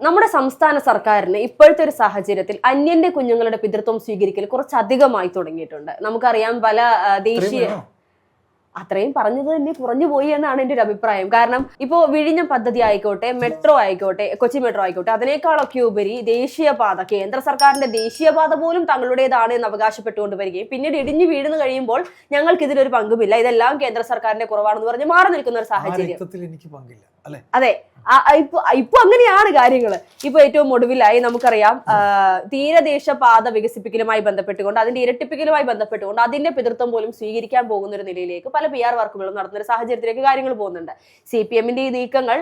നമ്മുടെ സംസ്ഥാന സർക്കാരിന് ഇപ്പോഴത്തെ ഒരു സാഹചര്യത്തിൽ അന്യന്റെ കുഞ്ഞുങ്ങളുടെ പിതൃത്വം സ്വീകരിക്കൽ കുറച്ചധികമായി തുടങ്ങിയിട്ടുണ്ട്. നമുക്കറിയാം പല ദേശീയ അത്രയും പറഞ്ഞത് തന്നെ കുറഞ്ഞു പോയി എന്നാണ് എന്റെ ഒരു അഭിപ്രായം. കാരണം ഇപ്പോ വിഴിഞ്ഞം പദ്ധതി ആയിക്കോട്ടെ മെട്രോ ആയിക്കോട്ടെ കൊച്ചി മെട്രോ ആയിക്കോട്ടെ അതിനേക്കാളൊക്കെ ഉപരി ദേശീയപാത കേന്ദ്ര സർക്കാരിന്റെ ദേശീയപാത പോലും തങ്ങളുടേതാണ് എന്ന് അവകാശപ്പെട്ടുകൊണ്ട് വരികയും പിന്നീട് ഇടിഞ്ഞു വീഴുന്നു കഴിയുമ്പോൾ ഞങ്ങൾക്ക് ഇതിലൊരു പങ്കുമില്ല. ഇതെല്ലാം കേന്ദ്ര സർക്കാരിന്റെ കുറവാണെന്ന് പറഞ്ഞ് മാറി നിൽക്കുന്ന ഒരു സാഹചര്യം. അതെ. ഇപ്പൊ അങ്ങനെയാണ് കാര്യങ്ങൾ ഇപ്പൊ ഏറ്റവും ഒടുവിലായി നമുക്കറിയാം തീരദേശ പാത വികസിപ്പിക്കലുമായി ബന്ധപ്പെട്ടുകൊണ്ട് അതിന്റെ ഇരട്ടിപ്പിക്കലുമായി ബന്ധപ്പെട്ടുകൊണ്ട് അതിന്റെ പിതൃത്വം പോലും സ്വീകരിക്കാൻ പോകുന്ന ഒരു നിലയിലേക്ക് പല പി ആർ വർക്കുകളും നടത്തുന്ന ഒരു സാഹചര്യത്തിലേക്ക് കാര്യങ്ങൾ പോകുന്നുണ്ട്. സി പി എമ്മിന്റെ ഈ നീക്കങ്ങൾ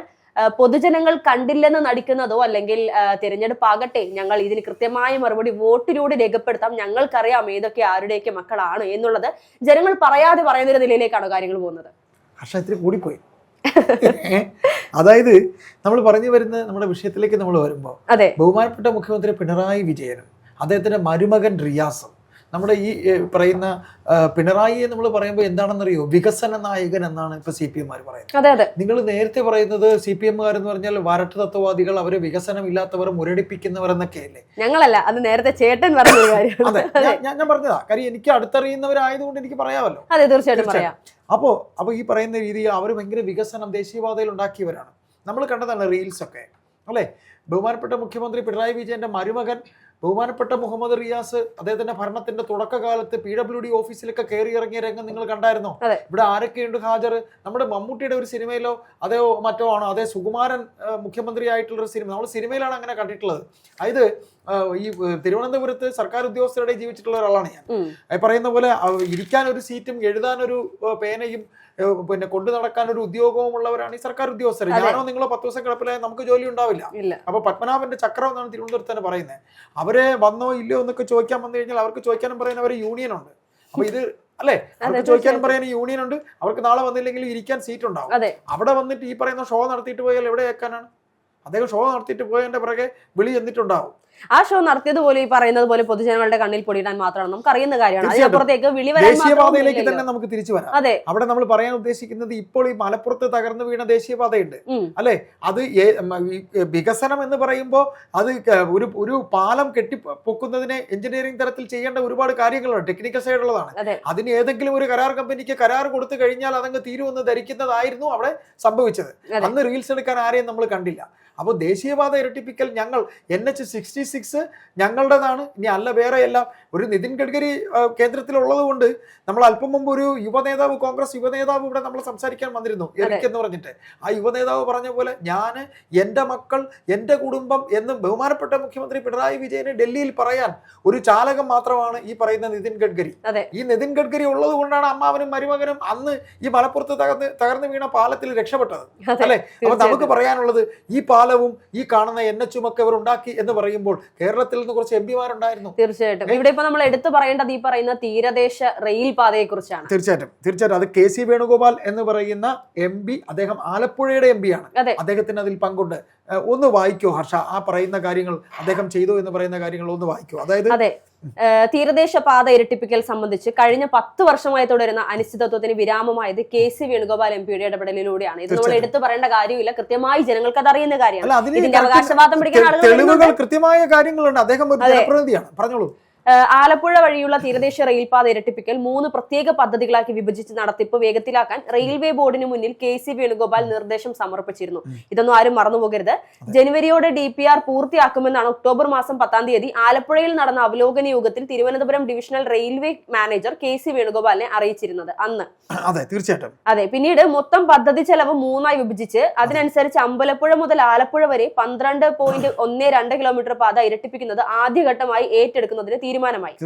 പൊതുജനങ്ങൾ കണ്ടില്ലെന്ന് നടിക്കുന്നതോ അല്ലെങ്കിൽ തിരഞ്ഞെടുപ്പ് തിരഞ്ഞെടുപ്പാകട്ടെ ഞങ്ങൾ ഇതിന് കൃത്യമായ മറുപടി വോട്ടിലൂടെ രേഖപ്പെടുത്താം ഞങ്ങൾക്കറിയാം ഏതൊക്കെ ആരുടെയൊക്കെ മക്കളാണ് എന്നുള്ളത് ജനങ്ങൾ പറയാതെ പറയുന്ന ഒരു നിലയിലേക്കാണ് കാര്യങ്ങൾ പോകുന്നത്. ഹർഷ കൂടിപ്പോയി? അതായത് നമ്മൾ പറഞ്ഞു വരുന്ന നമ്മുടെ വിഷയത്തിലേക്ക് നമ്മൾ വരുമ്പോൾ ബഹുമാനപ്പെട്ട മുഖ്യമന്ത്രി പിണറായി വിജയനും അദ്ദേഹത്തിന്റെ മരുമകൻ റിയാസും നമ്മുടെ ഈ പറയുന്ന പിണറായിയെ നമ്മൾ പറയുമ്പോൾ എന്താണെന്നറിയോ? വികസന നായകൻ എന്നാണ് ഇപ്പൊ സി പി എംമാർ പറയുന്നത്. അതെ അതെ. നിങ്ങൾ നേരത്തെ പറയുന്നത് സി പി എംകാർ എന്ന് പറഞ്ഞാൽ വരട്ട് തത്വവാദികൾ അവർ വികസനം ഇല്ലാത്തവർ മുരടിപ്പിക്കുന്നവർ എന്നൊക്കെയല്ലേ ഞങ്ങളല്ല അത് നേരത്തെ ചേട്ടൻ പറഞ്ഞ അതെ ഞാൻ- ഞാൻ പറഞ്ഞതാ. കാര്യം എനിക്ക് അടുത്തറിയുന്നവരായതുകൊണ്ട് എനിക്ക് പറയാമല്ലോ. അതെ തീർച്ചയായിട്ടും പറയാം. അപ്പോൾ അപ്പോൾ ഈ പറയുന്ന രീതിയിൽ അവർ ഭയങ്കര വികസനം ദേശീയപാതയിൽ ഉണ്ടാക്കിയവരാണ്. നമ്മൾ കണ്ടതാണ് റീൽസ് ഒക്കെ അല്ലേ? ബഹുമാനപ്പെട്ട മുഖ്യമന്ത്രി പിണറായി വിജയന്റെ മരുമകൻ ബഹുമാനപ്പെട്ട മുഹമ്മദ് റിയാസ് അദ്ദേഹത്തിന്റെ ഭരണത്തിന്റെ തുടക്കകാലത്ത് പി ഡബ്ല്യു ഡി ഓഫീസിലൊക്കെ കയറി ഇറങ്ങിയ രംഗം നിങ്ങൾ കണ്ടായിരുന്നോ. ഇവിടെ ആരൊക്കെയുണ്ട് ഹാജർ? നമ്മുടെ മമ്മൂട്ടിയുടെ ഒരു സിനിമയിലോ അതോ മറ്റോ ആണോ? അതേ സുകുമാരൻ മുഖ്യമന്ത്രിയായിട്ടുള്ള മുഖ്യമന്ത്രി ആയിട്ടുള്ള ഒരു സിനിമ. നമ്മൾ സിനിമയിലാണ് അങ്ങനെ കണ്ടിട്ടുള്ളത്. അതായത് ഈ തിരുവനന്തപുരത്ത് സർക്കാർ ഉദ്യോഗസ്ഥരുടെ ജീവിച്ചിട്ടുള്ള ഒരാളാണ് ഞാൻ. പറയുന്ന പോലെ ഇരിക്കാൻ ഒരു സീറ്റും എഴുതാൻ ഒരു പേനയും പിന്നെ കൊണ്ടു നടക്കാൻ ഒരു ഉദ്യോഗവും ഉള്ളവരാണ് ഈ സർക്കാർ ഉദ്യോഗസ്ഥർ. ഞാനോ നിങ്ങളോ പത്ത് ദിവസം കിടപ്പിലായ നമുക്ക് ജോലി ഉണ്ടാവില്ല. അപ്പൊ പത്മനാഭന്റെ ചക്രം എന്നാണ് തിരുവനന്തപുരത്ത് തന്നെ പറയുന്നത് അവരെ വന്നോ ഇല്ലയോ എന്നൊക്കെ ചോദിക്കാൻ വന്നു കഴിഞ്ഞാൽ അവർക്ക് ചോദിക്കാനും പറയാൻ അവർ യൂണിയൻ ഉണ്ട്. അപ്പൊ ഇത് അല്ലെ? അവർക്ക് ചോദിക്കാനും പറയാൻ യൂണിയൻ ഉണ്ട്. അവർക്ക് നാളെ വന്നില്ലെങ്കിൽ ഇരിക്കാൻ സീറ്റ് ഉണ്ടാവും. അവിടെ വന്നിട്ട് ഈ പറയുന്ന ഷോ നടത്തിയിട്ട് പോയാൽ എവിടെ കേൾക്കാനാണ്? അദ്ദേഹം ഷോ നടത്തിയിട്ട് പോയതിന്റെ പിറകെ വിളി എന്നിട്ടുണ്ടാവും. ആ ഷോ നടത്തിയത് പോലെ ഈ പറയുന്നത് പോലെ പൊതുജനങ്ങളുടെ കണ്ണിൽ പൊടിയിടാൻ മാത്രമാണ്. നമുക്ക് അറിയുന്ന കാര്യമാണ്. അതിനപ്പുറത്തേക്ക് വിളി ദേശീയപാതയിലേക്ക് തന്നെ നമുക്ക് തിരിച്ചു വരാം. അതെ. അവിടെ നമ്മൾ പറയാൻ ഉദ്ദേശിക്കുന്നത് ഇപ്പോൾ ഈ മലപ്പുറത്ത് തകർന്നു വീണ ദേശീയപാതയുണ്ട്. അല്ലെ? അത് വികസനം എന്ന് പറയുമ്പോൾ അത് ഒരു ഒരു പാലം കെട്ടി പൊക്കുന്നതിന് എഞ്ചിനീയറിംഗ് തലത്തിൽ ചെയ്യേണ്ട ഒരുപാട് കാര്യങ്ങളാണ് ടെക്നിക്കൽ സൈഡുള്ളതാണ്. ഉള്ളതാണ് അതിന് ഏതെങ്കിലും ഒരു കരാർ കമ്പനിക്ക് കരാർ കൊടുത്തു കഴിഞ്ഞാൽ അതങ്ങ് തീരുമെന്ന് ധരിക്കുന്നതായിരുന്നു അവിടെ സംഭവിച്ചത്. അന്ന് റീൽസ് എടുക്കാൻ ആരെയും നമ്മൾ കണ്ടില്ല. അപ്പോൾ ദേശീയപാത ഇരട്ടിപ്പിക്കൽ ഞങ്ങൾ എൻ എച്ച് സിക്സ്റ്റി സിക്സ് ഞങ്ങളുടേതാണ്. ഇനി അല്ല വേറെ വേറെയല്ല ഒരു നിതിൻ ഗഡ്കരി കേന്ദ്രത്തിലുള്ളത് കൊണ്ട് നമ്മൾ അല്പം മുമ്പ് ഒരു യുവനേതാവ് കോൺഗ്രസ് യുവനേതാവ് ഇവിടെ നമ്മൾ സംസാരിക്കാൻ വന്നിരുന്നു എനിക്ക് എന്ന് പറഞ്ഞിട്ട്. ആ യുവനേതാവ് പറഞ്ഞ പോലെ ഞാൻ എന്റെ മക്കൾ എന്റെ കുടുംബം എന്ന് ബഹുമാനപ്പെട്ട മുഖ്യമന്ത്രി പിണറായി വിജയന് ഡൽഹിയിൽ പറയാൻ ഒരു ചാലകം മാത്രമാണ് ഈ പറയുന്ന നിതിൻ ഗഡ്കരി. ഈ നിതിൻ ഗഡ്കരി ഉള്ളത് കൊണ്ടാണ് അമ്മാവനും മരുമകനും അന്ന് ഈ മലപ്പുറത്ത് തകർന്ന് തകർന്നു വീണ പാലത്തിൽ രക്ഷപ്പെട്ടത്. അല്ലെ? അപ്പൊ നമുക്ക് പറയാനുള്ളത് ഈ പാലവും ഈ കാണുന്ന എൻ എച്ചും ഒക്കെ ഇവർ ഉണ്ടാക്കി എന്ന് പറയുമ്പോൾ കേരളത്തിൽ നിന്ന് കുറച്ച് എം പിമാരുണ്ടായിരുന്നു. തീർച്ചയായിട്ടും. ഇവിടെ ഇപ്പൊ നമ്മൾ എടുത്തു പറയേണ്ടത് ഈ പറയുന്ന തീരദേശ റെയിൽ പാതയെ കുറിച്ചാണ് തീർച്ചയായിട്ടും. തീർച്ചയായിട്ടും. അത് കെ സി വേണുഗോപാൽ എന്ന് പറയുന്ന എം പി അദ്ദേഹം ആലപ്പുഴയുടെ എം ആണ് അതെ. അദ്ദേഹത്തിന് അതിൽ പങ്കുണ്ട്. ഒന്ന് വായിക്കോ ഹർഷ. ആ പറയുന്ന കാര്യങ്ങൾ അദ്ദേഹം ചെയ്തു എന്ന് പറയുന്ന കാര്യങ്ങൾ ഒന്ന് വായിക്കോ. അതായത് തീരദേശ പാത ഇരട്ടിപ്പിക്കൽ സംബന്ധിച്ച് കഴിഞ്ഞ പത്ത് വർഷമായി തുടരുന്ന അനിശ്ചിതത്വത്തിന് വിരാമമായത് കെ സി വേണുഗോപാൽ എം പിയുടെ ഇടപെടലിലൂടെയാണ്. ഇത് നമ്മൾ എടുത്തു പറയേണ്ട കാര്യമില്ല. കൃത്യമായി ജനങ്ങൾക്ക് അത് അറിയുന്ന കാര്യമാണ് ഇതിന്റെ അവകാശവാദം പിടിക്കാൻ ആളുകൾ കൃത്യമായ കാര്യങ്ങളുണ്ട്. അദ്ദേഹം പറഞ്ഞോളൂ. ആലപ്പുഴ വഴിയുള്ള തീരദേശ റെയിൽപാത ഇരട്ടിപ്പിക്കൽ മൂന്ന് പ്രത്യേക പദ്ധതികളാക്കി വിഭജിച്ച് നടത്തിപ്പ് വേഗത്തിലാക്കാൻ റെയിൽവേ ബോർഡിന് മുന്നിൽ കെ സി വേണുഗോപാൽ നിർദ്ദേശം സമർപ്പിച്ചിരുന്നു. ഇതൊന്നും ആരും മറന്നുപോകരുത്. ജനുവരിയോടെ ഡി പി ആർ പൂർത്തിയാക്കുമെന്നാണ് ഒക്ടോബർ മാസം പത്താം തീയതി ആലപ്പുഴയിൽ നടന്ന അവലോകന യോഗത്തിൽ Thiruvananthapuram divisional railway manager K C വേണുഗോപാലിനെ അറിയിച്ചിരുന്നത് അന്ന്. അതെ തീർച്ചയായിട്ടും. അതെ പിന്നീട് മൊത്തം പദ്ധതി ചെലവ് മൂന്നായി വിഭജിച്ച് അതിനനുസരിച്ച് അമ്പലപ്പുഴ മുതൽ ആലപ്പുഴ വരെ പന്ത്രണ്ട് പോയിന്റ് ഒന്ന് രണ്ട് കിലോമീറ്റർ പാത ഇരട്ടിപ്പിക്കുന്നത് ആദ്യഘട്ടമായി ഏറ്റെടുക്കുന്നതിന് തീരുമാനമായി.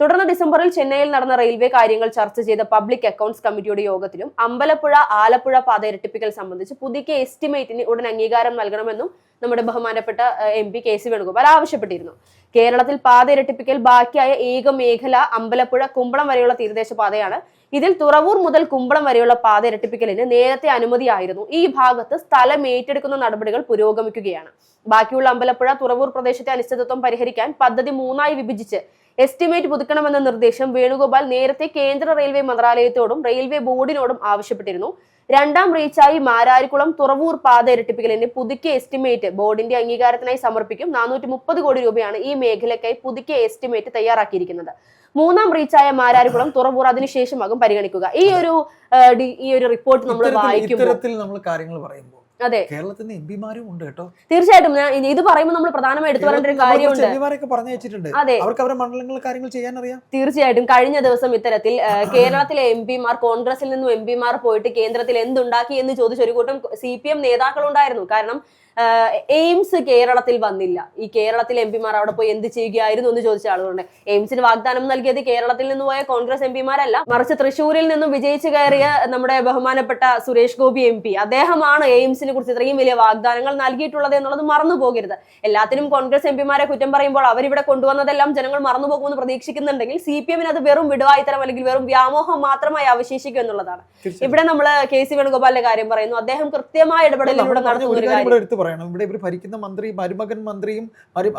തുടർന്ന് ഡിസംബറിൽ ചെന്നൈയിൽ നടന്ന റെയിൽവേ കാര്യങ്ങൾ ചർച്ച ചെയ്ത പബ്ലിക് അക്കൗണ്ട്സ് കമ്മിറ്റിയുടെ യോഗത്തിലും അമ്പലപ്പുഴ ആലപ്പുഴ പാത ഇരട്ടിപ്പിക്കൽ സംബന്ധിച്ച് പുതുക്കിയ എസ്റ്റിമേറ്റിന് ഉടൻ അംഗീകാരം നൽകണമെന്നും നമ്മുടെ ബഹുമാനപ്പെട്ട M P K C Venugopal ആവശ്യപ്പെട്ടിരുന്നു. കേരളത്തിൽ പാത ഇരട്ടിപ്പിക്കൽ ബാക്കിയായ ഏക മേഖല അമ്പലപ്പുഴ കുമ്പളം വരെയുള്ള തീരദേശ പാതയാണ് ഇതിൽ തുറവൂർ മുതൽ കുമ്പളം വരെയുള്ള പാത ഇരട്ടിപ്പിക്കലിന് നേരത്തെ അനുമതിയായിരുന്നു. ഈ ഭാഗത്ത് സ്ഥലം ഏറ്റെടുക്കുന്ന നടപടികൾ പുരോഗമിക്കുകയാണ്. ബാക്കിയുള്ള അമ്പലപ്പുഴ തുറവൂർ പ്രദേശത്തെ അനിശ്ചിതത്വം പരിഹരിക്കാൻ പദ്ധതി മൂന്നായി വിഭജിച്ച് എസ്റ്റിമേറ്റ് പുതുക്കണമെന്ന നിർദ്ദേശം വേണുഗോപാൽ നേരത്തെ കേന്ദ്ര റെയിൽവേ മന്ത്രാലയത്തോടും റെയിൽവേ ബോർഡിനോടും ആവശ്യപ്പെട്ടിരുന്നു. രണ്ടാം റീച്ചായി മാരാരിക്കുളം തുറവൂർ പാത ഇരട്ടിപ്പിക്കലിന്റെ പുതുക്കിയ എസ്റ്റിമേറ്റ് ബോർഡിന്റെ അംഗീകാരത്തിനായി സമർപ്പിക്കും. നാനൂറ്റി മുപ്പത് കോടി രൂപയാണ് ഈ മേഖലയ്ക്കായി പുതുക്കിയ എസ്റ്റിമേറ്റ് തയ്യാറാക്കിയിരിക്കുന്നത്. മൂന്നാം റീച്ചായ മാരാരിക്കുളം തുറവൂർ അതിനുശേഷമാകും പരിഗണിക്കുക. ഈ ഒരു ഈ ഒരു റിപ്പോർട്ട് നമ്മൾ വായിക്കും ഇത്തരത്തിൽ നമ്മൾ കാര്യങ്ങൾ പറയുമ്പോൾ അതെ. കേരളത്തിൽ നിന്ന് എം പിമാരും ഉണ്ട് കേട്ടോ. തീർച്ചയായിട്ടും. ഇത് പറയുമ്പോൾ നമ്മൾ പ്രധാനമായിട്ട് എടുത്തു പറയേണ്ട ഒരു കാര്യമുണ്ട് അതെ. അവർക്ക് അവരുടെ മണ്ഡലങ്ങൾ കാര്യങ്ങൾ ചെയ്യാൻ അറിയാം തീർച്ചയായിട്ടും. കഴിഞ്ഞ ദിവസം ഇത്തരത്തിൽ കേരളത്തിലെ എം പിമാർ കോൺഗ്രസിൽ നിന്നും എം പിമാർ പോയിട്ട് കേന്ദ്രത്തിൽ എന്തുണ്ടാക്കി എന്ന് ചോദിച്ച ഒരു കൂട്ടം സി പി എം നേതാക്കളുണ്ടായിരുന്നു. കാരണം എയിംസ് കേരളത്തിൽ വന്നില്ല. ഈ കേരളത്തിലെ എം പിമാർ അവിടെ പോയി എന്ത് ചെയ്യുകയായിരുന്നു എന്ന് ചോദിച്ച ആളുകളുണ്ട്. എയിംസിന് വാഗ്ദാനം നൽകിയത് കേരളത്തിൽ നിന്ന് പോയ കോൺഗ്രസ് എം പിമാരല്ല. മറിച്ച് തൃശൂരിൽ നിന്നും വിജയിച്ചു കയറിയ നമ്മുടെ ബഹുമാനപ്പെട്ട സുരേഷ് ഗോപി എം പി. അദ്ദേഹമാണ് എയിംസിനെ കുറിച്ച് ഇത്രയും വലിയ വാഗ്ദാനങ്ങൾ നൽകിയിട്ടുള്ളത് എന്നുള്ളത് മറന്നു പോകരുത്. എല്ലാത്തിനും കോൺഗ്രസ് എം പിമാരെ കുറ്റം പറയുമ്പോൾ അവരിവിടെ കൊണ്ടുവന്നതെല്ലാം ജനങ്ങൾ മറന്നു പോകുമെന്ന് പ്രതീക്ഷിക്കുന്നുണ്ടെങ്കിൽ സി പി എമ്മിന് അത് വെറും വിടുവായിത്തരം അല്ലെങ്കിൽ വെറും വ്യാമോഹം മാത്രമായി അവശേഷിക്കും എന്നുള്ളതാണ്. ഇവിടെ നമ്മൾ കെ സി വേണുഗോപാലിന്റെ കാര്യം പറയുന്നു. അദ്ദേഹം കൃത്യമായ ഇടപെടലിലൂടെ നടത്തുന്ന ഒരു കാര്യം പറയണം ഇവിടെ ഇവർ ഭരിക്കുന്ന മന്ത്രി മരുമകൻ മന്ത്രിയും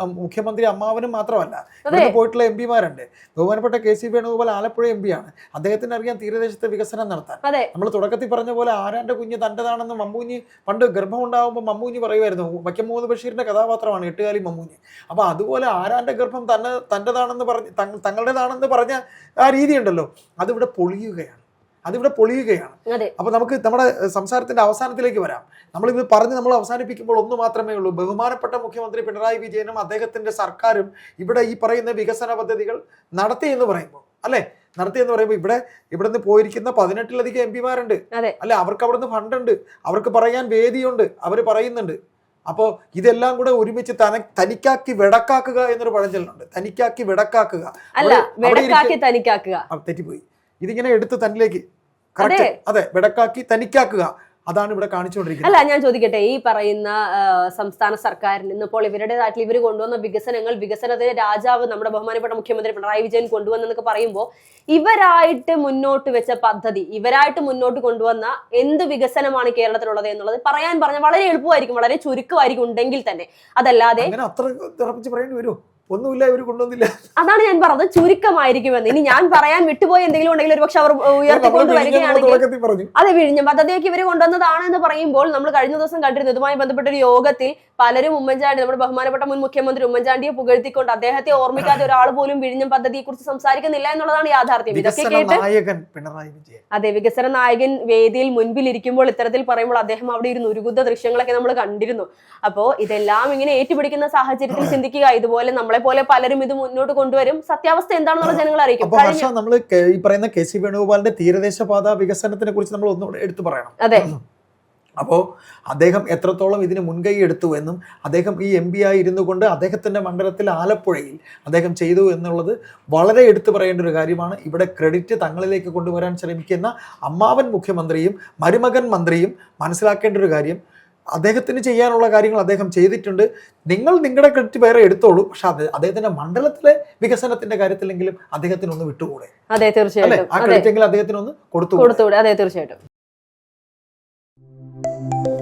മുഖ്യമന്ത്രി അമ്മാവനും മാത്രമല്ല. ഇവിടെ പോയിട്ടുള്ള എം പിമാരുണ്ട്. ബഹുമാനപ്പെട്ട K C Venugopal Alappuzha M ആണ് അദ്ദേഹത്തിന് അറിയാം തീരദേശത്തെ വികസനം നടത്താൻ. നമ്മൾ തുടക്കത്തിൽ പറഞ്ഞ പോലെ ആരാന്റെ കുഞ്ഞ് തന്റെതാണെന്ന് മമ്മൂഞ്ഞി പണ്ട് ഗർഭം ഉണ്ടാകുമ്പോൾ മമ്മൂഞ്ഞി പറയുമായിരുന്നു വൈക്കം മുഹമ്മദ് ബഷീറിന്റെ കഥാപാത്രമാണ് എട്ടുകാലി മമ്മൂഞ്ഞി. അപ്പൊ അതുപോലെ ആരാന്റെ ഗർഭം തന്നെ തന്റെതാണെന്ന് പറഞ്ഞ് തങ്ങ- തങ്ങളുടേതാണെന്ന് പറഞ്ഞ ആ രീതിയുണ്ടല്ലോ. അതിവിടെ പൊളിയുകയാണ്. അതിവിടെ പൊളിയുകയാണ്. അപ്പൊ നമുക്ക് നമ്മുടെ സംസാരത്തിന്റെ അവസാനത്തിലേക്ക് വരാം. നമ്മൾ ഇത് പറഞ്ഞ് നമ്മൾ അവസാനിപ്പിക്കുമ്പോൾ ഒന്ന് മാത്രമേ ഉള്ളൂ. ബഹുമാനപ്പെട്ട മുഖ്യമന്ത്രി പിണറായി വിജയനും അദ്ദേഹത്തിന്റെ സർക്കാരും ഇവിടെ ഈ പറയുന്ന വികസന പദ്ധതികൾ നടത്തി എന്ന് പറയുമ്പോൾ അല്ലെ? നടത്തി എന്ന് പറയുമ്പോൾ ഇവിടെ ഇവിടെ നിന്ന് പോയിരിക്കുന്ന പതിനെട്ടിലധികം എം പിമാരുണ്ട്. അല്ലെ? അവർക്ക് അവിടെ നിന്ന് ഫണ്ടുണ്ട്. അവർക്ക് പറയാൻ വേദിയുണ്ട്. അവർ പറയുന്നുണ്ട്. അപ്പോൾ ഇതെല്ലാം കൂടെ ഒരുമിച്ച് തന തനിക്കാക്കി വെടക്കാക്കുക എന്നൊരു പഴഞ്ചൊല്ലുണ്ട്. തനിക്കാക്കി വിടക്കാക്കുക. തെറ്റിപ്പോയി. ഇതിങ്ങനെ എടുത്ത് തന്നിലേക്ക് കറക്റ്റ് അതെ. വിടക്കാക്കി തനിക്കാക്കുക. അതാണ് ഇവിടെ കാണിച്ചുകൊണ്ടിരിക്കുന്നത്. അല്ല ഞാൻ ചോദിക്കട്ടെ ഈ പറയുന്ന സംസ്ഥാന സർക്കാരിന് ഇന്നിപ്പോൾ നാട്ടിൽ ഇവർ കൊണ്ടുവന്ന വികസനങ്ങൾ വികസനത്തിന് രാജാവ് നമ്മുടെ ബഹുമാനപ്പെട്ട മുഖ്യമന്ത്രി പിണറായി വിജയൻ കൊണ്ടുവന്നെന്നൊക്കെ പറയുമ്പോൾ ഇവരായിട്ട് മുന്നോട്ട് വെച്ച പദ്ധതി ഇവരായിട്ട് മുന്നോട്ട് കൊണ്ടുവന്ന എന്ത് വികസനമാണ് കേരളത്തിലുള്ളത് എന്നുള്ളത് പറയാൻ പറഞ്ഞ വളരെ എളുപ്പമായിരിക്കും വളരെ ചുരുക്കമായിരിക്കും ഉണ്ടെങ്കിൽ തന്നെ. അതല്ലാതെ അത്ര പറയേണ്ടി വരുമോ? ഒന്നുമില്ല ഇവർ കൊണ്ടുവന്നില്ല. അതാണ് ഞാൻ പറഞ്ഞത്. ചുരുക്കമായിരിക്കുമെന്ന്. ഇനി ഞാൻ പറയാൻ വിട്ടുപോയി എന്തെങ്കിലും ഉണ്ടെങ്കിൽ ഒരുപക്ഷെ അവർ ഉയർത്തിക്കൊണ്ട് വരികയാണെങ്കിൽ അതെ വിഴിഞ്ഞം പദ്ധതിയൊക്കെ ഇവർ കൊണ്ടുവന്നതാണ് എന്ന് പറയുമ്പോൾ നമ്മൾ കഴിഞ്ഞ ദിവസം കണ്ടിരുന്നു ഇതുമായി ബന്ധപ്പെട്ട ഒരു യോഗത്തിൽ പലരും ഉമ്മൻചാണ്ടി നമ്മുടെ ബഹുമാനപ്പെട്ട മുൻ മുഖ്യമന്ത്രി ഉമ്മൻചാണ്ടിയെ പുകഴ്ത്തിക്കൊണ്ട് അദ്ദേഹത്തെ ഓർമ്മിക്കാതെ ഒരാൾ പോലും വിഴിഞ്ഞം പദ്ധതിയെ കുറിച്ച് സംസാരിക്കുന്നില്ല എന്നുള്ളതാണ് യാഥാർത്ഥ്യം. ഇതൊക്കെ കേട്ട് അതെ വികസന നായകൻ വേദിയിൽ മുൻപിൽ ഇരിക്കുമ്പോൾ ഇത്തരത്തിൽ പറയുമ്പോൾ അദ്ദേഹം അവിടെ ഇരുന്ന് ഉരുകുന്ന ദൃശ്യങ്ങളൊക്കെ നമ്മൾ കണ്ടിരുന്നു. അപ്പോ ഇതെല്ലാം ഇങ്ങനെ ഏറ്റുപിടിക്കുന്ന സാഹചര്യത്തിൽ ചിന്തിക്കുക ഇതുപോലെ നമ്മളെ പോലെ പലരും ഇത് മുന്നോട്ട് കൊണ്ടുവരും. സത്യാവസ്ഥ എന്താണെന്നുള്ള ജനങ്ങൾ അറിയിക്കും. നമ്മൾ ഈ പറയുന്ന കെ സി വേണുഗോപാലിന്റെ തീരദേശ പാത വികസനത്തിനെ കുറിച്ച് നമ്മൾ ഒന്നുകൂടെ എടുത്തു പറയണം. അതെ. അപ്പോൾ അദ്ദേഹം എത്രത്തോളം ഇതിന് മുൻകൈ എടുത്തു എന്നും അദ്ദേഹം ഈ എം പി ആയി ഇരുന്നു കൊണ്ട് അദ്ദേഹത്തിന്റെ മണ്ഡലത്തിൽ ആലപ്പുഴയിൽ അദ്ദേഹം ചെയ്തു എന്നുള്ളത് വളരെ എടുത്തു പറയേണ്ട ഒരു കാര്യമാണ്. ഇവിടെ ക്രെഡിറ്റ് തങ്ങളിലേക്ക് കൊണ്ടുവരാൻ ശ്രമിക്കുന്ന അമ്മാവൻ മുഖ്യമന്ത്രിയും മരുമകൻ മന്ത്രിയും മനസ്സിലാക്കേണ്ട ഒരു കാര്യം അദ്ദേഹത്തിന് ചെയ്യാനുള്ള കാര്യങ്ങൾ അദ്ദേഹം ചെയ്തിട്ടുണ്ട്. നിങ്ങൾ നിങ്ങളുടെ ക്രെഡിറ്റ് വേറെ എടുത്തോളൂ. പക്ഷെ അത് അദ്ദേഹത്തിന്റെ മണ്ഡലത്തിലെ വികസനത്തിന്റെ കാര്യത്തിലെങ്കിലും അദ്ദേഹത്തിന് ഒന്ന് വിട്ടുകൂടെ? അതെ തീർച്ചയായിട്ടും. ആ ക്രെഡിറ്റ് എങ്കിലും അദ്ദേഹത്തിന് ഒന്ന് കൊടുത്തു കൊടുത്തുകൂടെ. അതെ തീർച്ചയായിട്ടും. Thank you.